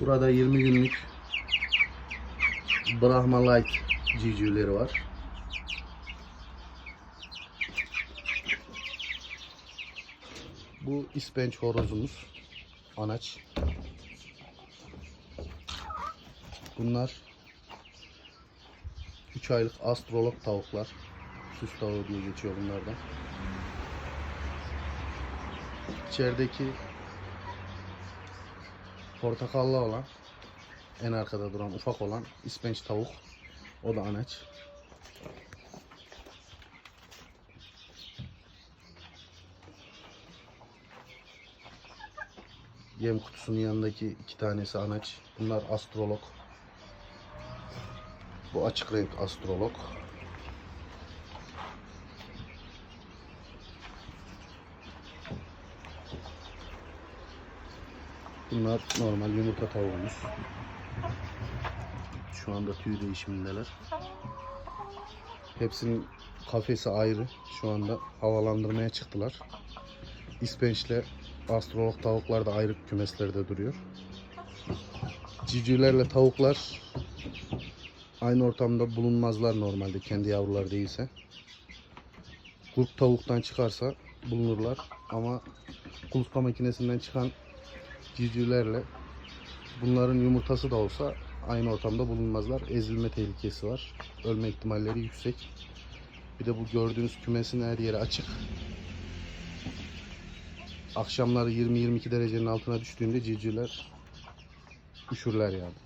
Burada 20 günlük Brahma Light civcivleri var. Bu ispenç horozumuz. Anaç. Bunlar 3 aylık astrolog tavuklar. Süs tavuğu diye geçiyor bunlardan. İçerideki portakallı olan en arkada duran ufak olan ispenç tavuk. O da anaç. Yem kutusunun yanındaki iki tanesi anaç. Bunlar astrolog. Bu açık renk astrolog. Bunlar normal yumurta tavuğumuz. Şu anda tüy değişimindeler. Hepsinin kafesi ayrı. Şu anda havalandırmaya çıktılar. İspençle astrolog tavuklar da ayrı kümeslerde duruyor. Civcivlerle tavuklar aynı ortamda bulunmazlar normalde kendi yavrular değilse. Kulup tavuktan çıkarsa bulunurlar ama kuluçka makinesinden çıkan civcivlerle bunların yumurtası da olsa aynı ortamda bulunmazlar. Ezilme tehlikesi var. Ölme ihtimalleri yüksek. Bir de bu gördüğünüz kümesin her yeri açık. Akşamları 20-22 derecenin altına düştüğünde civcivler üşürler yani.